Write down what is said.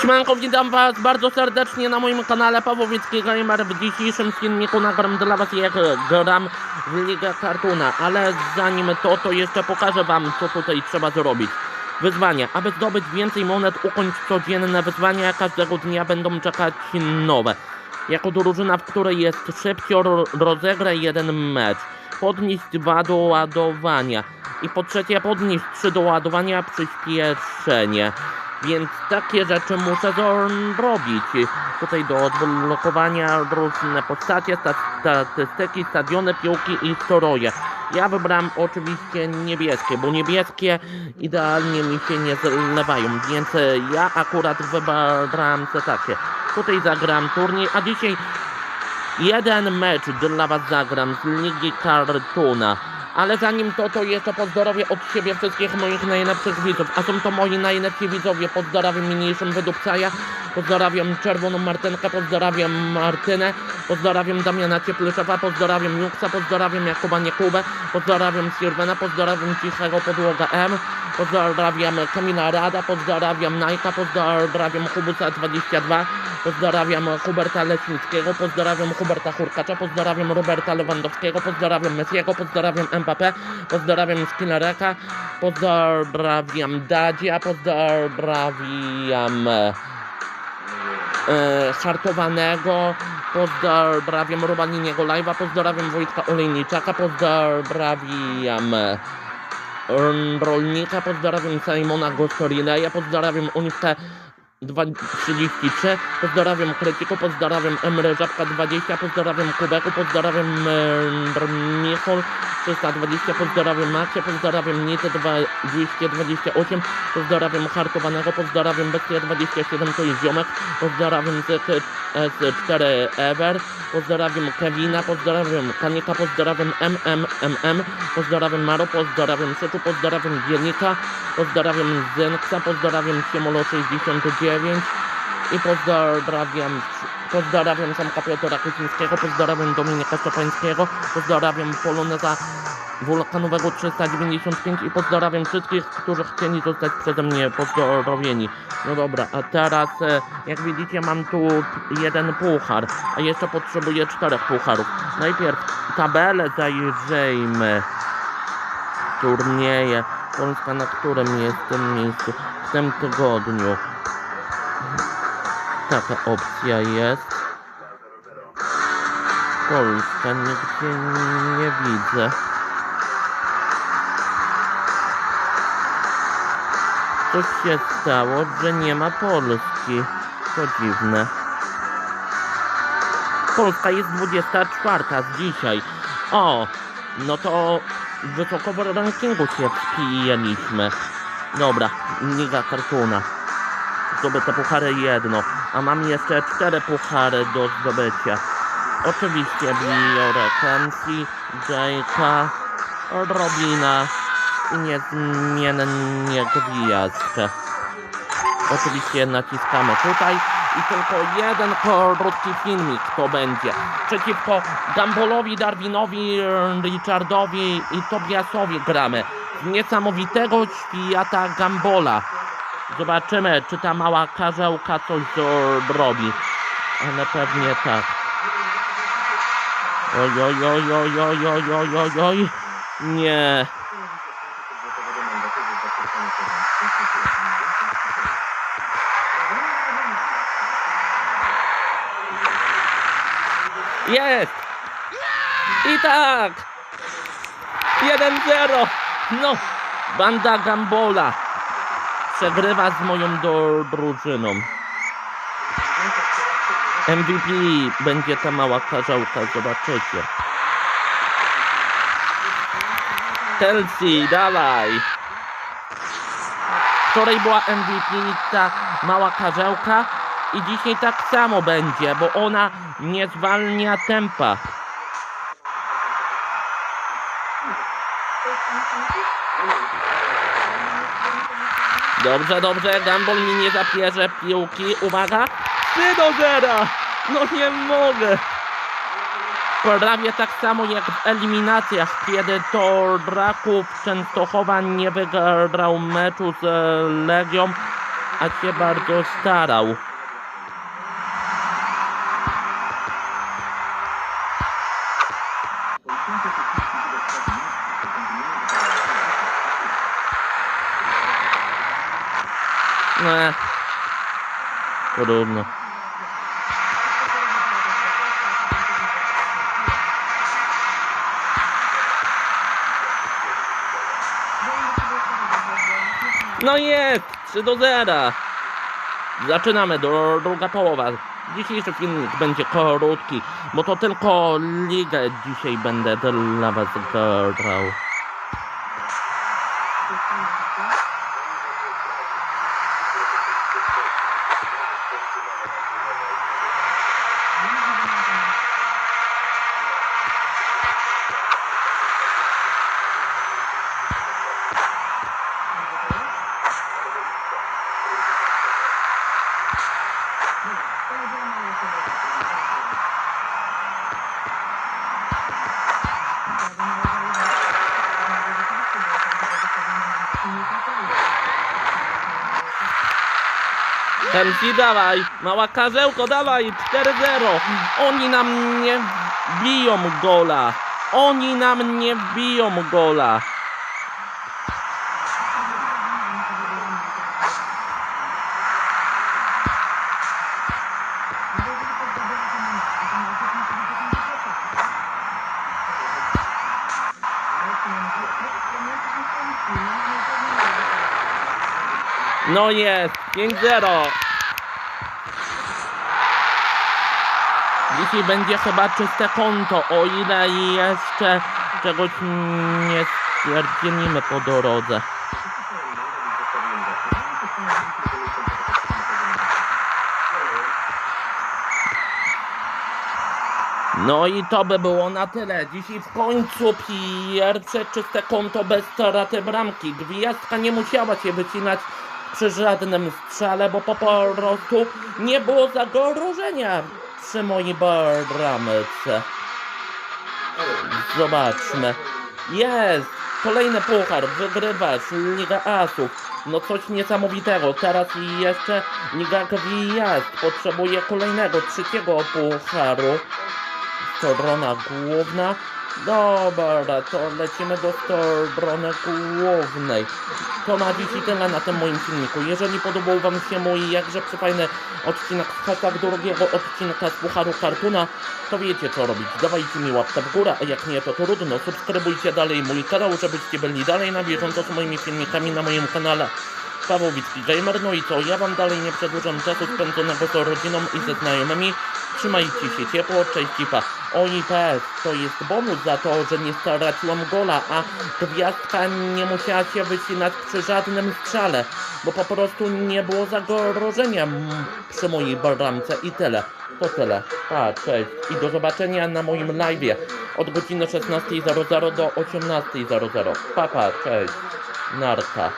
Siemanko, witam was bardzo serdecznie na moim kanale Pawłowicki Gamer. W dzisiejszym filmiku nagram dla was jak gram w Ligę Kartuna, ale zanim to, to jeszcze pokażę wam co tutaj trzeba zrobić. Wyzwania. Aby zdobyć więcej monet, ukończ codzienne wyzwania, każdego dnia będą czekać nowe. Jako drużyna, w której jest szybcior, rozegraj jeden mecz. Podnieść dwa do ładowania. I po trzecie, podnieść trzy do ładowania, przyspieszenie. Więc takie rzeczy muszę zrobić. Tutaj do odblokowania różne postacie, sta- statystyki, stadiony, piłki i stroje. Ja wybrałem oczywiście niebieskie, bo niebieskie idealnie mi się nie zlewają, więc ja akurat wybrałem te takie. Tutaj zagram turniej, a dzisiaj jeden mecz dla was zagram z Ligi Kartuna. Ale zanim to, to jeszcze pozdrowię od siebie wszystkich moich najlepszych widzów. A są to moi najlepsi widzowie. Pozdrawiam mniejszym wydupcaja. Pozdrawiam Czerwoną Martynkę. Pozdrawiam Martynę. Pozdrawiam Damiana Cieplyszewa. Pozdrawiam Nuksa. Pozdrawiam Jakuba Niekubę. Pozdrawiam Sirwena. Pozdrawiam Cichego Podłoga M. Pozdrawiam Kamila Rada. Pozdrawiam Najka. Pozdrawiam Hubusa 22. Pozdrawiam Huberta Leśnickiego, pozdrawiam Huberta Hurkacza, pozdrawiam Roberta Lewandowskiego, pozdrawiam Messiego, pozdrawiam Mbappé, pozdrawiam Skillereka, pozdrawiam Dadzia, pozdrawiam e, Hartowanego, pozdrawiam Robaniniego Live'a, pozdrawiam Wojtka Olejniczaka, pozdrawiam e, Rolnika, pozdrawiam Simona Gostorineja, pozdrawiam Uniwkę 233, pozdrawiam Kreciku, pozdrawiam Emre Żabka 20, pozdrawiam Kubeku, pozdrawiam e, Michol 320, pozdrawiam Macie, pozdrawiam Nitę 228, pozdrawiam Hartowanego, pozdrawiam Bestia 27, to jest ziomek, pozdrawiam Z4 Ever, pozdrawiam Kevina, pozdrawiam Kanika, pozdrawiam MMMM, pozdrawiam Maro, pozdrawiam Sytu, pozdrawiam Dzielnika, pozdrawiam Zenksa, pozdrawiam Siemolo 69 i pozdrawiam pozdrawiam Samka Piotra Kucińskiego, pozdrawiam Dominika Szczepańskiego, pozdrawiam Poloneza Wulkanowego 395 i pozdrawiam wszystkich, którzy chcieli zostać przeze mnie pozdrowieni. No dobra, a teraz e, jak widzicie mam tu jeden puchar, a jeszcze potrzebuję czterech pucharów. Najpierw tabelę zajrzyjmy. Turnieje. Polska na którym jest w tym miejscu? W tym tygodniu. Taka opcja jest. Polska nigdzie nie widzę. Coś się stało, że nie ma Polski. To dziwne. Polska jest 24 z dzisiaj. O, no to wysoko w rankingu się wpijaliśmy. Dobra, Liga Kartuna. Zdobyte puchary jedno, a mam jeszcze cztery puchary do zdobycia. Oczywiście biorę Kensi, Jake'a, Robina i niezmiennie gwiazdkę. Oczywiście naciskamy tutaj i tylko jeden krótki filmik to będzie. Przeciwko Gambolowi, Darwinowi, Richardowi i Tobiasowi gramy. Niesamowitego świata Gambola. Zobaczymy, czy ta mała karzełka coś zrobi. Ale pewnie tak. Oj, oj, oj, oj, oj, oj, oj, oj, oj. Nie. Jest! I tak! 1-0! No, banda Gambola przegrywa z moją drużyną. MVP będzie ta mała karzełka, zobaczycie. Chelsea, dawaj! Wczoraj była MVP ta mała karzełka i dzisiaj tak samo będzie, bo ona nie zwalnia tempa. Dobrze, dobrze, Gumball mi nie zapierze piłki. Uwaga! 3 do 0! No nie mogę! Prawie tak samo jak w eliminacjach, kiedy to Raków Częstochowa nie wygrał meczu z Legią a się bardzo starał. Ne. Podobno. No jest! 3 do 0. Zaczynamy, do, druga połowa. Dzisiejszy filmik będzie krótki, bo to tylko ligę dzisiaj będę dla was grał. Chelsea dawaj, mała karzełko dawaj, 4-0. Oni nam nie biją gola. Oni nam nie biją gola. No jest, 5-0. Dzisiaj będzie chyba czyste konto, o ile jeszcze czegoś nie stwierdzimy po drodze. No i to by było na tyle. Dzisiaj w końcu pierwsze czyste konto bez straty bramki. Gwiazdka nie musiała się wycinać przy żadnym strzale, bo po prostu nie było zagrożenia mojej bramce. Zobaczmy. Jest! Kolejny puchar, wygrywasz, Liga Asów. No coś niesamowitego. Teraz jeszcze Liga Gwiazd potrzebuje kolejnego, trzeciego pucharu. Strona główna. Dobra, to lecimy do strony głównej. To na dziś i tyle na tym moim filmiku. Jeżeli podobał Wam się mój jakże przyfajny odcinek z hashtag drugiego odcinka z Pucharu Kartuna, to wiecie co robić. Dawajcie mi łapkę w górę, a jak nie to trudno. Subskrybujcie dalej mój kanał, żebyście byli dalej na bieżąco z moimi filmikami na moim kanale. Paweł Wicki Gamer, no i co, ja wam dalej nie przedłużam czasu spędzonego z rodziną i ze znajomymi. Trzymajcie się ciepło, cześć cipa. Oni PS, to jest bonus za to, że nie straciłam gola, a gwiazdka nie musiała się wycinać przy żadnym strzale, bo po prostu nie było zagrożenia przy mojej bramce i tyle. To tyle. Pa, cześć i do zobaczenia na moim live'ie od godziny 16.00 do 18.00. Pa, pa, cześć. Narka.